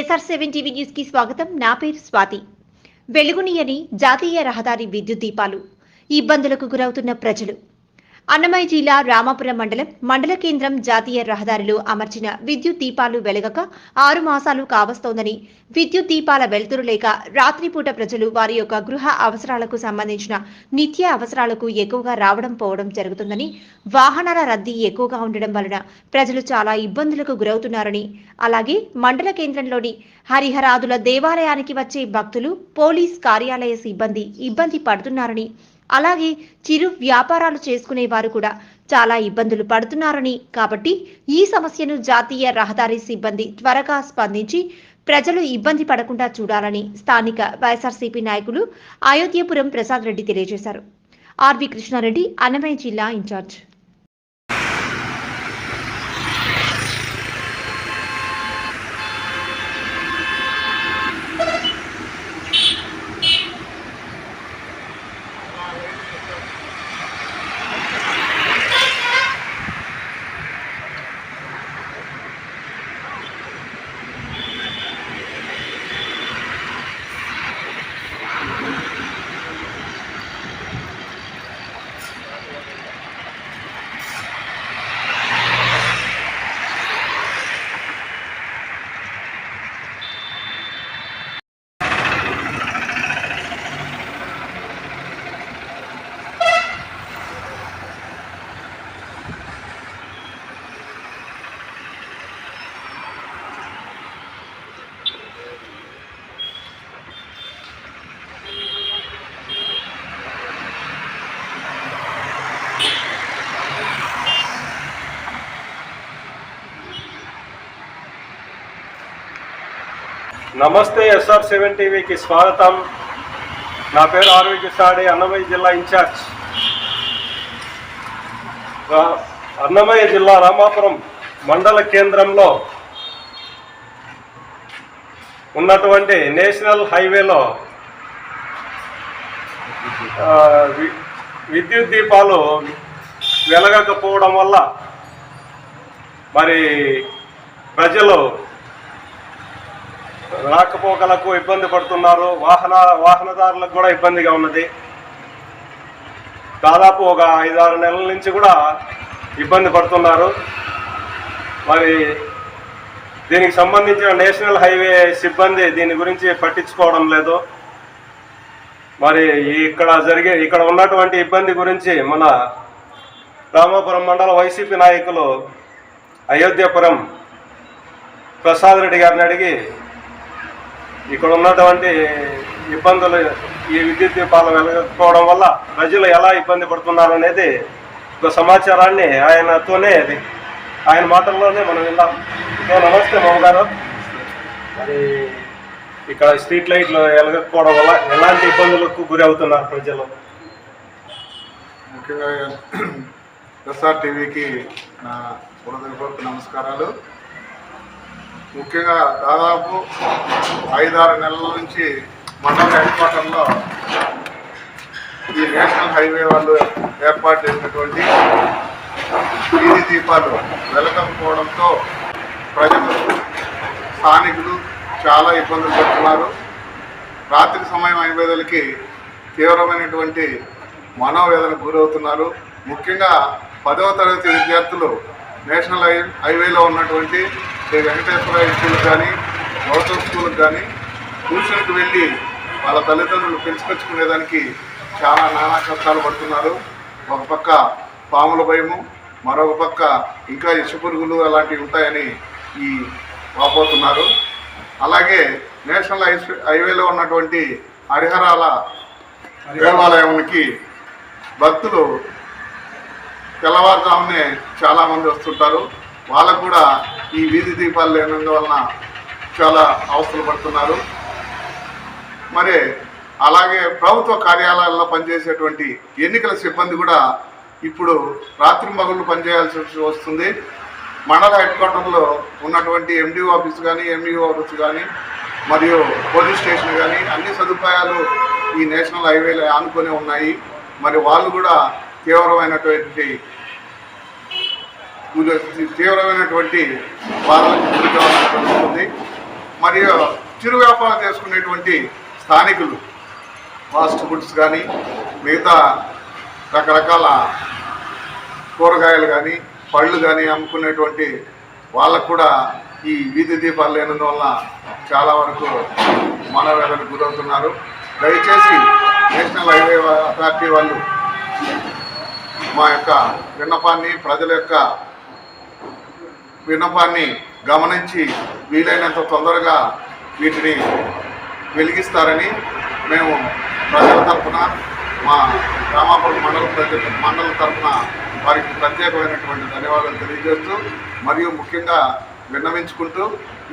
SR seven TV న్యూస్కి స్వాగతం. నా పేరు స్వాతి. వెలుగునీయని జాతీయ రహదారి విద్యుత్ దీపాలు. ఇబ్బందులకు గురవుతున్న ప్రజలు. అన్నమయ్య జిల్లా రామాపురం మండలం మండల కేంద్రం జాతీయ రహదారిలో అమర్చిన విద్యుత్ దీపాలు వెలగక ఆరు మాసాలు కావస్తోందని విద్యుత్ దీపాల వెలుతురు లేక రాత్రిపూట ప్రజలు వారి యొక్క గృహ అవసరాలకు సంబంధించిన నిత్య అవసరాలకు ఎక్కువగా రావడం పోవడం జరుగుతుందని వాహనాల రద్దీ ఎక్కువగా ఉండడం వలన ప్రజలు చాలా ఇబ్బందులకు గురవుతున్నారని అలాగే మండల కేంద్రంలోని హరిహరాదుల దేవాలయానికి వచ్చే భక్తులు పోలీస్ కార్యాలయ సిబ్బంది ఇబ్బంది పడుతున్నారని అలాగే చిరు వ్యాపారాలు చేసుకునే వారు కూడా. చాలా ఇబ్బందులు పడుతున్నారని. కాబట్టి ఈ సమస్యను జాతీయ రహదారి సిబ్బంది త్వరగా స్పందించి ప్రజలు ఇబ్బంది పడకుండా చూడాలని స్థానిక వైఎస్ఆర్సీపీ నాయకులు అయోధ్యపురం ప్రసాద్ రెడ్డి తెలియజేశారు. ఆర్వి కృష్ణారెడ్డి అన్నమయ్య జిల్లా ఇన్ఛార్జ్. నమస్తే ఎస్ఆర్ సెవెన్ టీవీకి స్వాగతం. నా పేరు ఆరోగ్య సాడే అన్నమయ్య జిల్లా ఇన్ఛార్జ్. అన్నమయ్య జిల్లా రామాపురం మండల కేంద్రంలో ఉన్నటువంటి నేషనల్ హైవేలో వి- విద్యుత్ దీపాలు వెలగకపోవడం వల్ల మరి ప్రజలు రాకపోకలకు ఇబ్బంది పడుతున్నారు. వాహన వాహనదారులకు కూడా ఇబ్బందిగా ఉన్నది. దాదాపు ఒక ఐదారు నెలల నుంచి కూడా ఇబ్బంది పడుతున్నారు. మరి దీనికి సంబంధించిన నేషనల్ హైవే సిబ్బంది దీని గురించి పట్టించుకోవడం లేదు. మరి ఇక్కడ జరిగే ఇక్కడ ఉన్నటువంటి ఇబ్బంది గురించి మన రామాపురం మండల వైసీపీ నాయకులు అయోధ్యపురం ప్రసాద్ రెడ్డి గారిని అడిగి ఇక్కడ ఉన్నటువంటి ఇబ్బందులు ఈ విద్యుత్ దీపాలు వెలగకపోవడం వల్ల ప్రజలు ఎలా ఇబ్బంది పడుతున్నారు అనేది ఒక సమాచారాన్ని ఆయనతోనే అది. ఆయన మాటల్లోనే మనం విన్నాం. నమస్తే మామ గారు మరి ఇక్కడ స్ట్రీట్ లైట్లు వెలగకపోవడం వల్ల ఎలాంటి ఇబ్బందులకు గురి అవుతున్నారు ప్రజలు? ముఖ్యంగా ఎస్ఆర్ టీవీకి నా నమస్కారాలు. ముఖ్యంగా దాదాపు ఐదారు నెలల నుంచి మండల హెడ్ క్వార్టర్లో ఈ నేషనల్ హైవే వాళ్ళు ఏర్పాటు చేసినటువంటి వీధి దీపాలు వెలకపోవడంతో ప్రజలు స్థానికులు చాలా ఇబ్బందులు పడుతున్నారు. రాత్రి సమయం అయిపోయేదలకి తీవ్రమైనటువంటి మనోవేదనకు గురవుతున్నారు. ముఖ్యంగా పదవ తరగతి విద్యార్థులు నేషనల్ హై హైవేలో ఉన్నటువంటి శ్రీ వెంకటేశ్వర స్కూల్కి కానీ గౌతమ్ స్కూల్కి కానీ ట్యూషన్కి వెళ్ళి వాళ్ళ తల్లిదండ్రులు పెంచుకొచ్చుకునేదానికి చాలా నానా కష్టాలు పడుతున్నారు. ఒక పక్క పాముల భయము మరొక పక్క ఇంకా ఇసుపురుగులు అలాంటివి ఉంటాయని ఈ వాపోతున్నారు. అలాగే నేషనల్ హై- హైవేలో ఉన్నటువంటి హరిహరాల దేవాలయానికి భక్తులు తెల్లవారుజామునే చాలామంది వస్తుంటారు. వాళ్ళకు కూడా ఈ వీధి దీపాలు లేనందువలన చాలా అవస్థలు పడుతున్నారు. మరి అలాగే ప్రభుత్వ కార్యాలయాల్లో పనిచేసేటువంటి ఎన్నికల సిబ్బంది కూడా ఇప్పుడు రాత్రి మగుళ్ళు పనిచేయాల్సి వస్తుంది. మండల హెడ్ క్వార్టర్లో ఉన్నటువంటి ఎండిఓ ఆఫీస్ కానీ ఎంఈఓ ఆఫీస్ కానీ మరియు పోలీస్ స్టేషన్ కానీ అన్ని సదుపాయాలు ఈ నేషనల్ హైవేలో ఆనుకొని ఉన్నాయి. మరి వాళ్ళు కూడా తీవ్రమైనటువంటి తీవ్రమైనటువంటి బాధలకు మరియు చిరు వ్యాపారం చేసుకునేటువంటి స్థానికులు ఫాస్ట్ ఫుడ్స్ కానీ మిగతా రకరకాల కూరగాయలు కానీ పళ్ళు కానీ అమ్ముకునేటువంటి వాళ్ళకు కూడా ఈ వీధి దీపాలు లేనందువల్ల చాలా వరకు మనవేదనకు గురవుతున్నారు. దయచేసి నేషనల్ హైవే అథారిటీ వాళ్ళు మా యొక్క విన్నపాన్ని ప్రజల యొక్క విన్నపాన్ని గమనించి వీలైనంత తొందరగా వీటిని వెలిగిస్తారని మేము ప్రజల తరఫున మా రామాపురం మండల ప్రజల మండలం తరఫున వారికి ప్రత్యేకమైనటువంటి ధన్యవాదాలు తెలియజేస్తూ మరియు ముఖ్యంగా విన్నవించుకుంటూ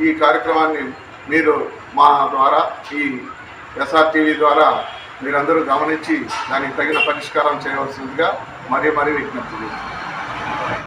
ఈ కార్యక్రమాన్ని మీరు మా ద్వారా ఈ ఎస్ఆర్టీవీ ద్వారా మీరందరూ గమనించి దానికి తగిన పరిష్కారం చేయవలసిందిగా మరీ మరీ విజ్ఞప్తి చేస్తున్నాను